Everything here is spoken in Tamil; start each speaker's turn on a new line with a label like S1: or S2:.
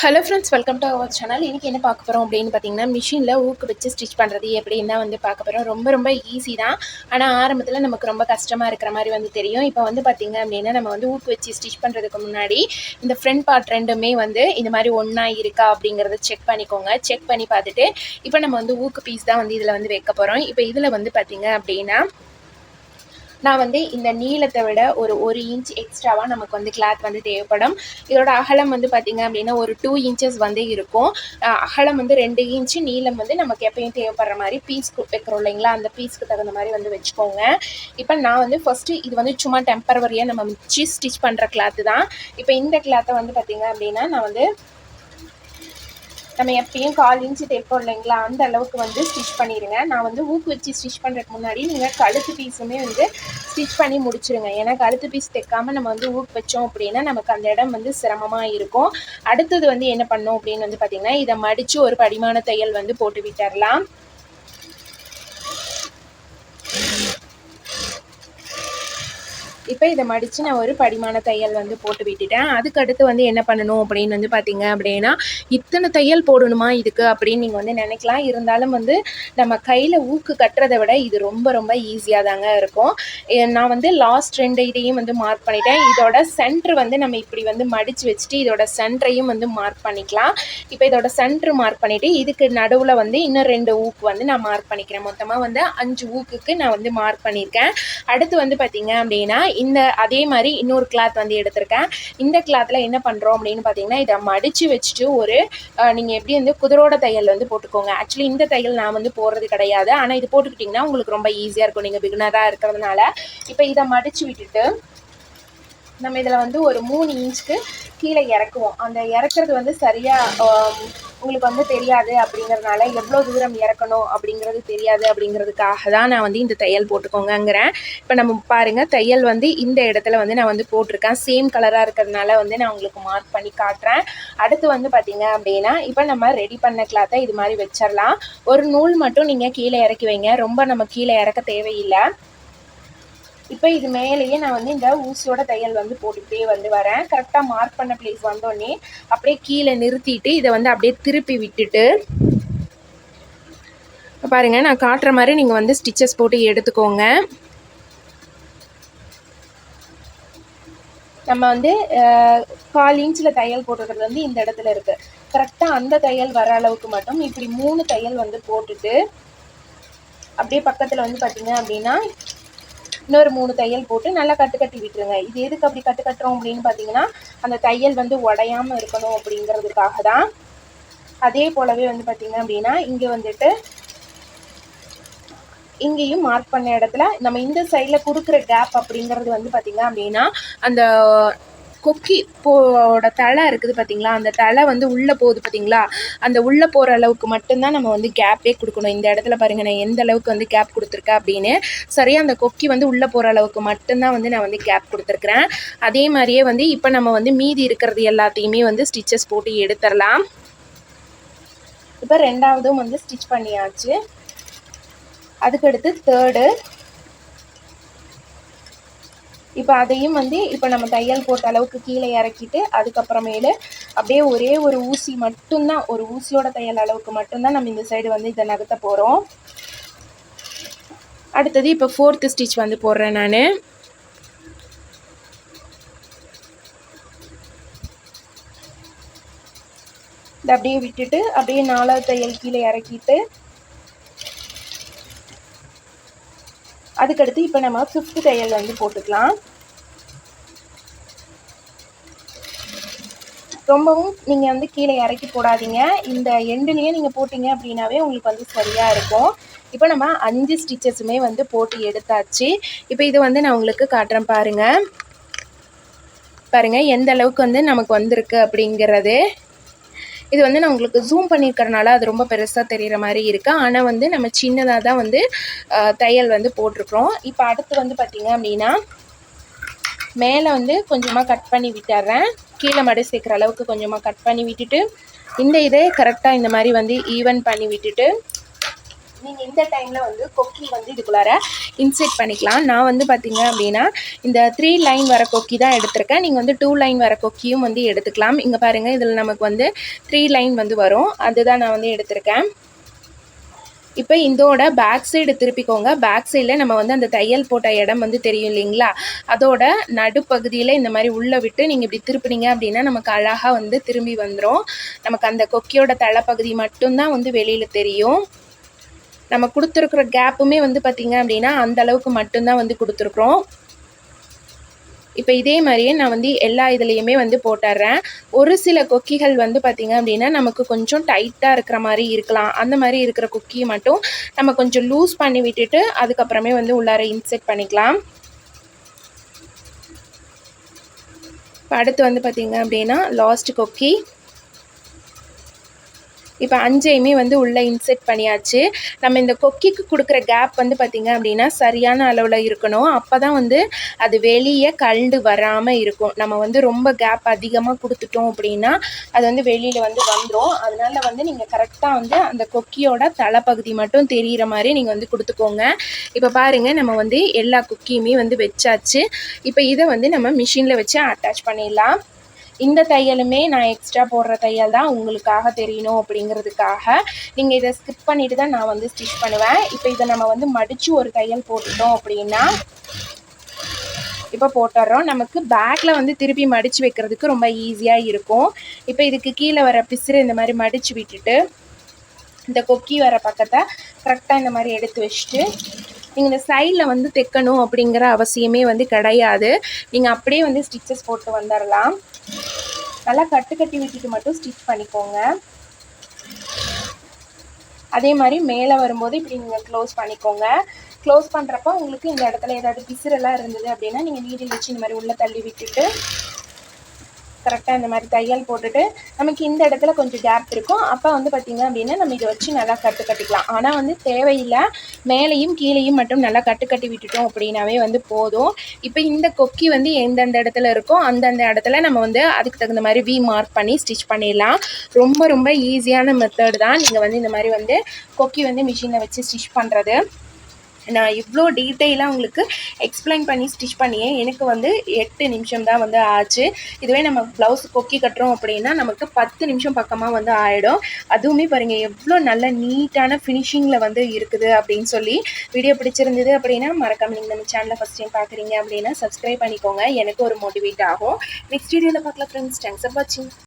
S1: Hello friends welcome to our channel இன்றைக்கி என்ன பார்க்க போகிறோம் அப்படின்னு பார்த்தீங்கன்னா மிஷினில் ஊக்கு வச்சு ஸ்டிச் பண்ணுறது எப்படின்னா வந்து பார்க்க போகிறோம் ரொம்ப ரொம்ப ஈஸி தான். ஆனால் ஆரம்பத்தில் நமக்கு ரொம்ப கஷ்டமாக இருக்கிற மாதிரி வந்து தெரியும். இப்போ வந்து பார்த்திங்க அப்படின்னா நம்ம வந்து ஊக்கு வச்சு ஸ்டிச் பண்ணுறதுக்கு முன்னாடி இந்த ஃப்ரண்ட் பார்ட் ரெண்டுமே வந்து இந்த மாதிரி ஒன்றா இருக்கா அப்படிங்கிறத செக் பண்ணிக்கோங்க. செக் பண்ணி பார்த்துட்டு இப்போ நம்ம வந்து ஊக்கு பீஸ் தான் வந்து இதில் வந்து வைக்க போகிறோம் இப்போ இதில் வந்து பார்த்திங்க அப்படின்னா நான் வந்து இந்த நீளத்தை விட ஒரு ஒரு இன்ச் எக்ஸ்ட்ராவாக நமக்கு வந்து கிளாத் வந்து தேவைப்படும். இதோட அகலம் வந்து பார்த்திங்க அப்படின்னா ஒரு டூ இன்ச்சஸ் வந்து இருக்கும். அகலம் வந்து ரெண்டு இன்ச்சு நீளம் வந்து நமக்கு எப்பயும் தேவைப்படுற மாதிரி பீஸ் வைக்கிறோம் இல்லைங்களா? அந்த பீஸ்க்கு தகுந்த மாதிரி வந்து வச்சுக்கோங்க. இப்போ நான் வந்து ஃபஸ்ட்டு இது வந்து சும்மா டெம்பரவரியாக நம்ம மிச்சி ஸ்டிச் பண்ணுற கிளாத்து தான். இப்போ இந்த கிளாத்தை வந்து பார்த்திங்க அப்படின்னா நான் வந்து நம்ம எப்பயும் கால் இன்ச்சு தைப்போம் இல்லைங்களா? அந்த அளவுக்கு வந்து ஸ்டிச் பண்ணிடுங்க நான் வந்து ஊக்கு வச்சு ஸ்டிச் பண்ணுறதுக்கு முன்னாடி நீங்கள் கழுத்து பீஸுமே வந்து ஸ்டிச் பண்ணி முடிச்சிருங்க. ஏன்னா கழுத்து பீஸ் தைக்காமல் நம்ம வந்து ஊக்கு வச்சோம் அப்படின்னா நமக்கு அந்த இடம் வந்து சிரமமாக இருக்கும். அடுத்தது வந்து என்ன பண்ணோம் அப்படின்னு வந்து பார்த்திங்கன்னா இதை மடித்து ஒரு படிமான தையல் வந்து போட்டு விட்டுடலாம் இப்போ இதை மடித்து நான் ஒரு படிமான தையல் வந்து போட்டு விட்டுட்டேன். அதுக்கடுத்து வந்து என்ன பண்ணணும் அப்படின்னு வந்து பார்த்தீங்க அப்படின்னா இத்தனை தையல் போடணுமா இதுக்கு அப்படின்னு நீங்கள் வந்து நினைக்கலாம். இருந்தாலும் வந்து நம்ம கையில் ஊக்கு கட்டுறதை விட இது ரொம்ப ரொம்ப ஈஸியாக தாங்க இருக்கும். நான் வந்து லாஸ்ட் ரெண்டு இதையும் வந்து மார்க் பண்ணிட்டேன். இதோட சென்டர் வந்து நம்ம இப்படி வந்து மடித்து வச்சுட்டு இதோட சென்டரையும் வந்து மார்க் பண்ணிக்கலாம். இப்போ இதோட சென்டர் மார்க் பண்ணிவிட்டு இதுக்கு நடுவில் வந்து இன்னும் ரெண்டு ஊக்கு வந்து நான் மார்க் பண்ணிக்கிறேன். மொத்தமாக வந்து அஞ்சு ஊக்குக்கு நான் வந்து மார்க் பண்ணியிருக்கேன். அடுத்து வந்து பார்த்தீங்க அப்படின்னா இந்த அதே மாதிரி இன்னொரு கிளாத் வந்து எடுத்திருக்கேன். இந்த கிளாத்தில் என்ன பண்ணுறோம் அப்படின்னு பார்த்தீங்கன்னா இதை மடித்து வச்சுட்டு ஒரு நீங்கள் எப்படி வந்து குதிரோட தையல் வந்து போட்டுக்கோங்க. ஆக்சுவலி இந்த தையல் நான் வந்து போடுறது கிடையாது. ஆனால் இது போட்டுக்கிட்டிங்கன்னா உங்களுக்கு ரொம்ப ஈஸியாக இருக்கும். நீங்கள் பிகினராக இருக்கிறதுனால. இப்போ இதை மடித்து விட்டுட்டு நம்ம இதில் வந்து ஒரு மூணு இன்ச்சுக்கு கீழே இறக்குவோம். அந்த இறக்குறது வந்து சரியாக உங்களுக்கு வந்து தெரியாது அப்படிங்கிறதுனால எவ்வளோ தூரம் இறக்கணும் அப்படிங்கிறது தெரியாது அப்படிங்கிறதுக்காக தான் நான் வந்து இந்த தையல் போட்டுக்கோங்கங்கிறேன். இப்போ நம்ம பாருங்கள் தையல் வந்து இந்த இடத்துல வந்து நான் வந்து போட்டிருக்கேன். சேம் கலராக இருக்கிறதுனால வந்து நான் உங்களுக்கு மார்க் பண்ணி காட்டுறேன். அடுத்து வந்து பார்த்தீங்க அப்படின்னா இப்போ நம்ம ரெடி பண்ண கிளாத்தை இது மாதிரி வச்சிடலாம் ஒரு நூல் மட்டும் நீங்கள் கீழே இறக்கி வைங்க. ரொம்ப நம்ம கீழே இறக்க தேவையில்லை. இப்போ இது மேலேயே நான் வந்து இந்த ஊசியோட தையல் வந்து போட்டுக்கிட்டே வந்து வரேன். கரெக்டாக மார்க் பண்ண பிளேஸ் வந்தோடனே அப்படியே கீழே நிறுத்திட்டு இதை வந்து அப்படியே திருப்பி விட்டுட்டு பாருங்க நான் காட்டுற மாதிரி நீங்கள் வந்து ஸ்டிச்சஸ் போட்டு எடுத்துக்கோங்க. நம்ம வந்து கால் இன்ச்சில் தையல் போட்டுக்கிறது வந்து இந்த இடத்துல இருக்குது கரெக்டாக அந்த தையல் வர அளவுக்கு மட்டும் இப்படி மூணு தையல் வந்து போட்டுட்டு அப்படியே பக்கத்தில் வந்து பார்த்தீங்க அப்படின்னா இன்னொரு மூணு தையல் போட்டு நல்லா கட்டு கட்டி விட்டுருங்க. இது எதுக்கு அப்படி கட்டு கட்டுறோம் அப்படின்னு பார்த்தீங்கன்னா அந்த தையல் வந்து உடையாம இருக்கணும் அப்படிங்கிறதுக்காக தான். அதே போலவே வந்து பார்த்தீங்க அப்படின்னா இங்கே வந்துட்டு இங்கேயும் மார்க் பண்ண இடத்துல நம்ம இந்த சைடில் கொடுக்குற கேப் அப்படிங்கிறது வந்து பார்த்தீங்க அப்படின்னா அந்த கொக்கி போட தலை இருக்குது பார்த்தீங்களா அந்த தலை வந்து உள்ளே போகுது பார்த்தீங்களா அந்த உள்ளே போகிற அளவுக்கு மட்டும்தான் நம்ம வந்து கேப்பே கொடுக்கணும். இந்த இடத்துல பாருங்கள் நான் எந்த அளவுக்கு வந்து கேப் கொடுத்துருக்கேன் அப்படின்னு. சரியாக அந்த கொக்கி வந்து உள்ளே போகிற அளவுக்கு மட்டும்தான் வந்து நான் வந்து கேப் கொடுத்துருக்குறேன். அதே மாதிரியே வந்து இப்போ நம்ம வந்து மீதி இருக்கிறது எல்லாத்தையுமே வந்து ஸ்டிச்சஸ் போட்டு எடுத்துடலாம். இப்போ ரெண்டாவதும் வந்து ஸ்டிச் பண்ணியாச்சு. அதுக்கடுத்து தேர்டு இப்போ அதையும் வந்து இப்போ நம்ம தையல் போட்ட அளவுக்கு கீழே இறக்கிட்டு அதுக்கப்புறமேலு அப்படியே ஒரே ஒரு ஊசி மட்டும்தான் ஒரு ஊசியோட தையல் அளவுக்கு மட்டும்தான் நம்ம இந்த சைடு வந்து இதை நகர்த்த போகிறோம் அடுத்தது இப்போ ஃபோர்த்து ஸ்டிச் வந்து போடுறேன் நான். இதை அப்படியே விட்டுட்டு அப்படியே நாலாவது தையல் கீழே இறக்கிட்டு அதுக்கடுத்து இப்போ நம்ம ஃபிஃப்த் தையல் வந்து போட்டுக்கலாம். ரொம்பவும் நீங்கள் வந்து கீழே இறக்கி போடாதீங்க. இந்த எண்டுலேயே நீங்கள் போட்டிங்க அப்படின்னாவே உங்களுக்கு வந்து சரியாக இருக்கும். இப்போ நம்ம அஞ்சு ஸ்டிச்சஸுமே வந்து போட்டு எடுத்தாச்சு. இப்போ இது வந்து நான் உங்களுக்கு காட்டுறேன் பாருங்கள் பாருங்கள் எந்த அளவுக்கு வந்து நமக்கு வந்திருக்கு அப்படிங்கிறது. இது வந்து நான் உங்களுக்கு ஜூம் பண்ணியிருக்கிறனால அது ரொம்ப பெருசாக தெரிகிற மாதிரி இருக்குது ஆனால் வந்து நம்ம சின்னதாக தான் வந்து தையல் வந்து போட்டிருக்கிறோம் இப்போ அடுத்து வந்து பார்த்திங்க அப்படின்னா மேலே வந்து கொஞ்சமாக கட் பண்ணி விட்டுறேன். கீழே மடை சேர்க்குற அளவுக்கு கொஞ்சமாக கட் பண்ணி விட்டுட்டு இந்த இதே கரெக்டாக இந்த மாதிரி வந்து ஈவன் பண்ணி விட்டுட்டு நீங்கள் இந்த டைமில் வந்து கொக்கி வந்து இதுக்குள்ளார இன்செட் பண்ணிக்கலாம். நான் வந்து பார்த்திங்க அப்படின்னா இந்த த்ரீ லைன் வர கொக்கி தான் எடுத்திருக்கேன். நீங்கள் வந்து டூ லைன் வர கொக்கியும் வந்து எடுத்துக்கலாம். இங்கே பாருங்கள் இதில் நமக்கு வந்து த்ரீ லைன் வந்து வரும். அதுதான் நான் வந்து எடுத்திருக்கேன். இப்போ இதோட பேக் சைடு திருப்பிக்கோங்க. பேக் சைடில் நம்ம வந்து அந்த தையல் போட்ட இடம் வந்து தெரியும் இல்லைங்களா? அதோட நடுப்பகுதியில் இந்த மாதிரி உள்ளே விட்டு நீங்கள் இப்படி திருப்பினீங்க அப்படின்னா நமக்கு அழகாக வந்து திரும்பி வந்துடும் நமக்கு அந்த கொக்கியோட தலைப்பகுதி மட்டும்தான் வந்து வெளியில் தெரியும். நம்ம கொடுத்துருக்குற கேப்புமே வந்து பார்த்திங்க அப்படின்னா அந்த அளவுக்கு மட்டும்தான் வந்து கொடுத்துருக்குறோம். இப்போ இதே மாதிரியே நான் வந்து எல்லா இதுலேயுமே வந்து போட்டுடுறேன் ஒரு சில கொக்கிகள் வந்து பார்த்திங்க அப்படின்னா நமக்கு கொஞ்சம் டைட்டாக இருக்கிற மாதிரி இருக்கலாம். அந்த மாதிரி இருக்கிற கொக்கியை மட்டும் நம்ம கொஞ்சம் லூஸ் பண்ணி விட்டுட்டு அதுக்கப்புறமே வந்து உள்ளார இன்செர்ட் பண்ணிக்கலாம். இப்போ அடுத்து வந்து பார்த்திங்க அப்படின்னா லாஸ்ட் கொக்கி. இப்போ அஞ்சையுமே வந்து உள்ளே இன்செர்ட் பண்ணியாச்சு. நம்ம இந்த கொக்கிக்கு கொடுக்குற கேப் வந்து பார்த்திங்க அப்படின்னா சரியான அளவில் இருக்கணும். அப்போ தான் வந்து அது வெளியே கல்ண்டு வராமல் இருக்கும். நம்ம வந்து ரொம்ப கேப் அதிகமாக கொடுத்துட்டோம் அப்படின்னா அது வந்து வெளியில் வந்து வந்துடும் அதனால வந்து நீங்கள் கரெக்டாக வந்து அந்த கொக்கியோட தலைப்பகுதி மட்டும் தெரிகிற மாதிரி நீங்கள் வந்து கொடுத்துக்கோங்க. இப்போ பாருங்கள் நம்ம வந்து எல்லா குக்கியுமே வந்து வச்சாச்சு. இப்போ இதை வந்து நம்ம மிஷினில் வச்சு அட்டாச் பண்ணிடலாம். இந்த தையலுமே நான் எக்ஸ்ட்ரா போடுற தையல் தான் உங்களுக்காக தெரியணும் அப்படிங்கிறதுக்காக. நீங்கள் இதை ஸ்கிப் பண்ணிட்டு தான் நான் வந்து ஸ்டிச் பண்ணுவேன். இப்போ இதை நம்ம வந்து மடித்து ஒரு தையல் போட்டுட்டோம் அப்படின்னா இப்போ போட்டுடுறோம் நமக்கு பேக்கில் வந்து திருப்பி மடித்து வைக்கிறதுக்கு ரொம்ப ஈஸியாக இருக்கும். இப்போ இதுக்கு கீழே வர பிசுறு இந்த மாதிரி மடித்து விட்டுட்டு இந்த கொக்கி வர பக்கத்தை கரெக்டாக இந்த மாதிரி எடுத்து வச்சுட்டு நீங்கள் இந்த சைடில் வந்து தைக்கணும் அப்படிங்கிற அவசியமே வந்து கிடையாது. நீங்கள் அப்படியே வந்து ஸ்டிச்சஸ் போட்டு வந்துடலாம் நல்லா கட்டு கட்டி விட்டுட்டு மட்டும் ஸ்டிச் பண்ணிக்கோங்க. அதே மாதிரி மேலே வரும்போது இப்படி நீங்கள் க்ளோஸ் பண்ணிக்கோங்க. க்ளோஸ் பண்ணுறப்ப உங்களுக்கு இந்த இடத்துல ஏதாவது பிசுரெல்லாம் இருந்தது அப்படின்னா நீங்கள் நீடில் வச்சு இந்த மாதிரி உள்ளே தள்ளி விட்டுட்டு கரெக்டாக இந்த மாதிரி தையல் போட்டுட்டு நமக்கு இந்த இடத்துல கொஞ்சம் கேப் இருக்கும். அப்போ வந்து பார்த்திங்க அப்படின்னா நம்ம இதை வச்சு நல்லா கட்டு கட்டிக்கலாம். ஆனால் வந்து தேவையில்லை. மேலேயும் கீழேயும் மட்டும் நல்லா கட்டு கட்டி விட்டுட்டோம் அப்படின்னாவே வந்து போதும். இப்போ இந்த கொக்கி வந்து எந்தெந்த இடத்துல இருக்கோ அந்தந்த இடத்துல நம்ம வந்து அதுக்கு தகுந்த மாதிரி வி மார்க் பண்ணி ஸ்டிச் பண்ணிடலாம். ரொம்ப ரொம்ப ஈஸியான மெத்தட் தான். நீங்கள் வந்து இந்த மாதிரி வந்து கொக்கி வந்து மிஷினில் வச்சு ஸ்டிச் பண்ணுறது நான் இவ்வளோ டீட்டெயிலாக உங்களுக்கு எக்ஸ்பிளைன் பண்ணி ஸ்டிச் பண்ணியே எனக்கு வந்து எட்டு நிமிஷம் தான் வந்து ஆச்சு. இதுவே நம்ம ப்ளவுஸ் கொக்கி கட்டுறோம் அப்படின்னா நமக்கு பத்து நிமிஷம் பக்கமாக வந்து ஆகிடும் அதுவுமே பாருங்கள் எவ்வளோ நல்ல நீட்டான ஃபினிஷிங்கில் வந்து இருக்குது அப்படின்னு சொல்லி வீடியோ பிடிச்சிருந்தது அப்படின்னா மறக்காமல் நீங்கள் நம்ம சேனலில் ஃபஸ்ட் டைம் பார்க்குறீங்க அப்படின்னா சப்ஸ்கிரைப் பண்ணிக்கோங்க. எனக்கு ஒரு மோட்டிவேட் ஆகும். நெக்ஸ்ட் வீடியோவில் பார்க்கலாம் ஃப்ரெண்ட்ஸ் தேங்க்ஸ் ஃபார் வாட்சிங்